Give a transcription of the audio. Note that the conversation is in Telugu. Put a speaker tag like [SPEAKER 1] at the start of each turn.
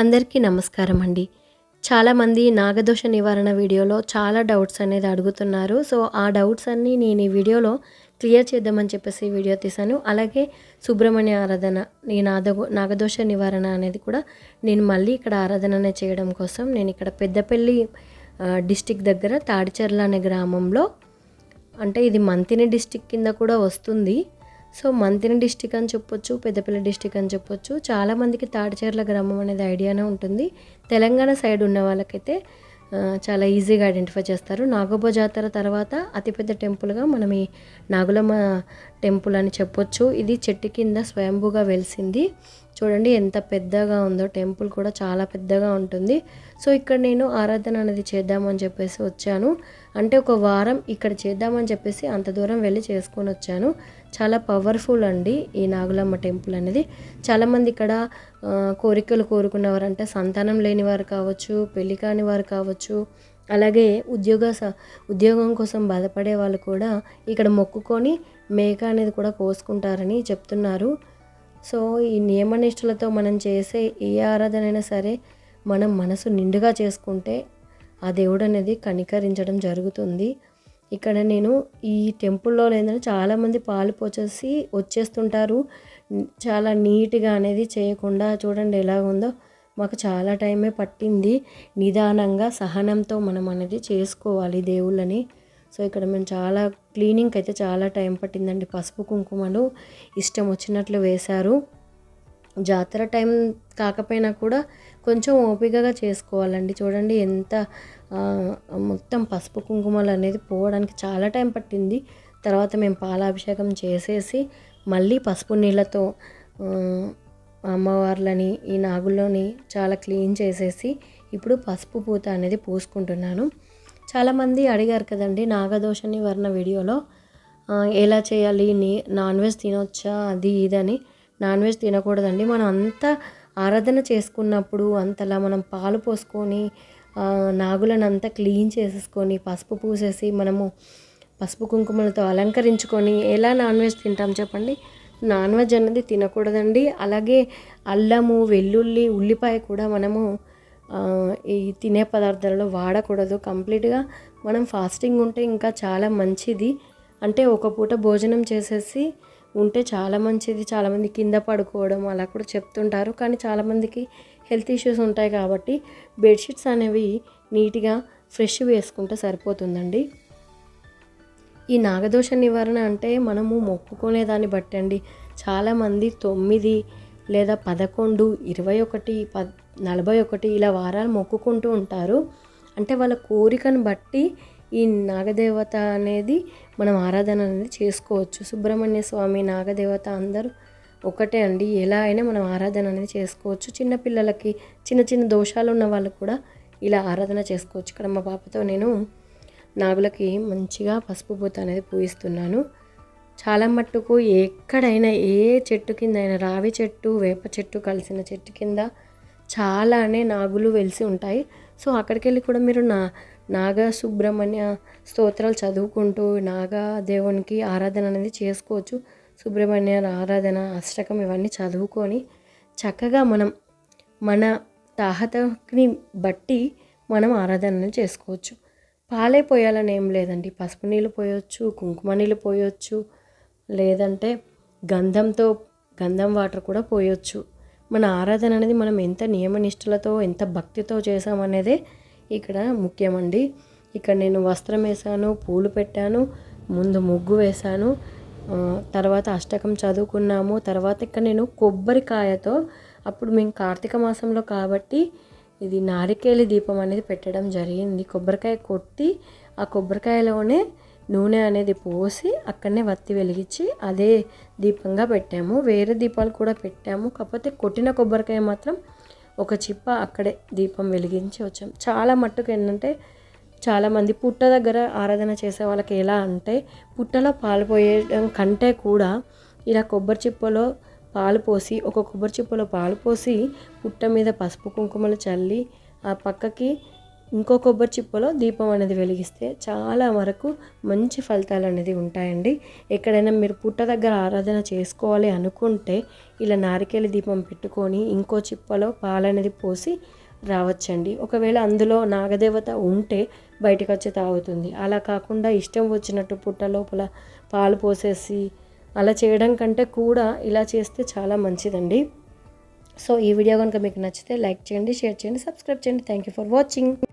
[SPEAKER 1] అందరికీ నమస్కారం అండి. చాలామంది నాగదోష నివారణ వీడియోలో చాలా డౌట్స్ అనేది అడుగుతున్నారు. సో ఆ డౌట్స్ అన్నీ నేను ఈ వీడియోలో క్లియర్ చేద్దామని చెప్పేసి వీడియో తీశాను. అలాగే సుబ్రహ్మణ్య ఆరాధన ఈ నాద నాగదోష నివారణ అనేది కూడా నేను మళ్ళీ ఇక్కడ ఆరాధననే చేయడం కోసం నేను ఇక్కడ పెద్దపల్లి డిస్టిక్ దగ్గర తాడిచెర్ల అనే గ్రామంలో అంటే ఇది మంతిని డిస్టిక్ కింద కూడా వస్తుంది. సో మంతిన డిస్టిక్ అని చెప్పొచ్చు పెద్దపల్లి డిస్టిక్ అని చెప్పొచ్చు చాలామందికి తాడిచేర్ల గ్రామం అనేది ఐడియానే ఉంటుంది. తెలంగాణ సైడ్ ఉన్న వాళ్ళకైతే చాలా ఈజీగా ఐడెంటిఫై చేస్తారు. నాగోబ జాతర తర్వాత అతిపెద్ద టెంపుల్గా మనం ఈ నాగులమ్మ టెంపుల్ అని చెప్పొచ్చు. ఇది చెట్టు కింద స్వయంభూగా వెలిసింది. చూడండి ఎంత పెద్దగా ఉందో టెంపుల్ కూడా చాలా పెద్దగా ఉంటుంది. సో ఇక్కడ నేను ఆరాధన అనేది చేద్దామని చెప్పేసి వచ్చాను. అంటే ఒక వారం ఇక్కడ చేద్దామని చెప్పేసి అంత దూరం వెళ్ళి చేసుకొని వచ్చాను. చాలా పవర్ఫుల్ అండి ఈ నాగులమ్మ టెంపుల్ అనేది. చాలామంది ఇక్కడ కోరికలు కోరుకున్నవారు అంటే సంతానం లేని వారు కావచ్చు పెళ్ళి కాని వారు కావచ్చు అలాగే ఉద్యోగ స- ఉద్యోగం కోసం బాధపడే వాళ్ళు కూడా ఇక్కడ మొక్కుకొని మేక అనేది కూడా కోసుకుంటారని చెప్తున్నారు. సో ఈ నియమనిష్టలతో మనం చేసే ఏ ఆరాధన అయినా సరే మనం మనసు నిండుగా చేసుకుంటే ఆ దేవుడు అనేది కనికరించడం జరుగుతుంది. ఇక్కడ నేను ఈ టెంపుల్లో ఏంటంటే చాలామంది పాలు పోచేసి వచ్చేస్తుంటారు. చాలా నీట్గా అనేది చేయకుండా చూడండి ఎలా ఉందో. మాకు చాలా టైమే పట్టింది. నిదానంగా సహనంతో మనం అనేది చేసుకోవాలి దేవుళ్ళని. సో ఇక్కడ మేము చాలా క్లీనింగ్ అయితే చాలా టైం పట్టిందండి. పసుపు కుంకుమలు ఇష్టం వచ్చినట్లు వేశారు. జాతర టైం కాకపోయినా కూడా కొంచెం ఓపికగా చేసుకోవాలండి. చూడండి ఎంత మొత్తం పసుపు కుంకుమలు అనేది పోవడానికి చాలా టైం పట్టింది. తర్వాత మేము పాలాభిషేకం చేసేసి మళ్ళీ పసుపు నీళ్ళతో అమ్మవార్లని ఈ నాగుల్లోని చాలా క్లీన్ చేసేసి ఇప్పుడు పసుపు పూత అనేది పూసుకుంటున్నాను. చాలామంది అడిగారు కదండి నాగదోష నివారణ వీడియోలో. ఎలా చేయాలి? నీ నాన్ వెజ్ తినొచ్చా? అది ఇదని. నాన్ వెజ్ తినకూడదండి. మనం అంతా ఆరాధన చేసుకున్నప్పుడు అంతలా మనం పాలు పోసుకొని నాగులను అంతా క్లీన్ చేసేసుకొని పసుపు పూసేసి మనము పసుపు కుంకుమలతో అలంకరించుకొని ఎలా నాన్ వెజ్ తింటాం చెప్పండి? నాన్ వెజ్ అన్నది తినకూడదండి. అలాగే అల్లము వెల్లుల్లి ఉల్లిపాయ కూడా మనము ఈ తినే పదార్థాలలో వాడకూడదు. కంప్లీట్గా మనం ఫాస్టింగ్ ఉంటే ఇంకా చాలా మంచిది. అంటే ఒక పూట భోజనం చేసేసి ఉంటే చాలా మంచిది. చాలామంది కింద పడుకోవడం అలా కూడా చెప్తుంటారు. కానీ చాలామందికి హెల్త్ ఇష్యూస్ ఉంటాయి కాబట్టి బెడ్షీట్స్ అనేవి నీట్గా ఫ్రెష్ వేసుకుంటే సరిపోతుందండి. ఈ నాగదోష నివారణ అంటే మనము మొక్కుకునే దాన్ని బట్టి అండి చాలామంది తొమ్మిది లేదా పదకొండు ఇరవై ఒకటి పద్ నలభై ఒకటి ఇలా వారాలు మొక్కుకుంటూ ఉంటారు. అంటే వాళ్ళ కోరికను బట్టి ఈ నాగదేవత అనేది మనం ఆరాధన అనేది చేసుకోవచ్చు. సుబ్రహ్మణ్య స్వామి నాగదేవత అందరూ ఒకటే అండి. ఎలా అయినా మనం ఆరాధన అనేది చేసుకోవచ్చు. చిన్నపిల్లలకి చిన్న చిన్న దోషాలు ఉన్న వాళ్ళు కూడా ఇలా ఆరాధన చేసుకోవచ్చు. ఇక్కడ మా పాపతో నేను నాగులకి మంచిగా పసుపు పూత అనేది పూయిస్తున్నాను. చాలా మట్టుకు ఎక్కడైనా ఏ చెట్టు కింద అయినా రావి చెట్టు వేప చెట్టు కలిసిన చెట్టు కింద చాలానే నాగులు వెలిసి ఉంటాయి. సో అక్కడికి వెళ్ళి కూడా మీరు నా నాగ సుబ్రహ్మణ్య స్తోత్రాలు చదువుకుంటూ నాగా దేవునికి ఆరాధన అనేది చేసుకోవచ్చు. సుబ్రహ్మణ్య ఆరాధన అష్టకం ఇవన్నీ చదువుకొని చక్కగా మనం మన తాహతని బట్టి మనం ఆరాధనలు చేసుకోవచ్చు. పాలే పోయాలని ఏం లేదండి. పసుపు నీళ్ళు పోయొచ్చు కుంకుమ నీళ్ళు పోయొచ్చు లేదంటే గంధంతో గంధం వాటర్ కూడా పోయొచ్చు. మన ఆరాధన అనేది మనం ఎంత నియమనిష్టలతో ఎంత భక్తితో చేసామనేదే ఇక్కడ ముఖ్యమండి. ఇక్కడ నేను వస్త్రం వేసాను పూలు పెట్టాను ముందు ముగ్గు వేశాను తర్వాత అష్టకం చదువుకున్నాము తర్వాత ఇక్కడ నేను కొబ్బరికాయతో అప్పుడు మేము కార్తీక మాసంలో కాబట్టి ఇది నారికేళి దీపం అనేది పెట్టడం జరిగింది. కొబ్బరికాయ కొట్టి ఆ కొబ్బరికాయలోనే నూనె అనేది పోసి అక్కడనే వత్తి వెలిగించి అదే దీపంగా పెట్టాము. వేరే దీపాలు కూడా పెట్టాము. కాకపోతే కొట్టిన కొబ్బరికాయ మాత్రం ఒక చిప్ప అక్కడే దీపం వెలిగించి వచ్చాం. చాలా మట్టుకు ఏంటంటే చాలామంది పుట్ట దగ్గర ఆరాధన చేసే వాళ్ళకి ఎలా అంటే పుట్టలో పాలు పోయడం కంటే కూడా ఇలా కొబ్బరి చిప్పలో పాలు పోసి ఒక కొబ్బరి చిప్పలో పాలు పోసి పుట్ట మీద పసుపు కుంకుమలు చల్లి ఆ పక్కకి ఇంకో కొబ్బరి చిప్పలో దీపం అనేది వెలిగిస్తే చాలా వరకు మంచి ఫలితాలు అనేది ఉంటాయండి. ఎక్కడైనా మీరు పుట్ట దగ్గర ఆరాధన చేసుకోవాలి అనుకుంటే ఇలా నారికేళ దీపం పెట్టుకొని ఇంకో చిప్పలో పాలు అనేది పోసి రావచ్చండి. ఒకవేళ అందులో నాగదేవత ఉంటే బయటకు వచ్చి తాగుతుంది. అలా కాకుండా ఇష్టం వచ్చినట్టు పుట్ట లోపల పాలు పోసేసి అలా చేయడం కంటే కూడా ఇలా చేస్తే చాలా మంచిదండి. సో ఈ వీడియో కనుక మీకు నచ్చితే లైక్ చేయండి షేర్ చేయండి సబ్స్క్రైబ్ చేయండి. Thank you for watching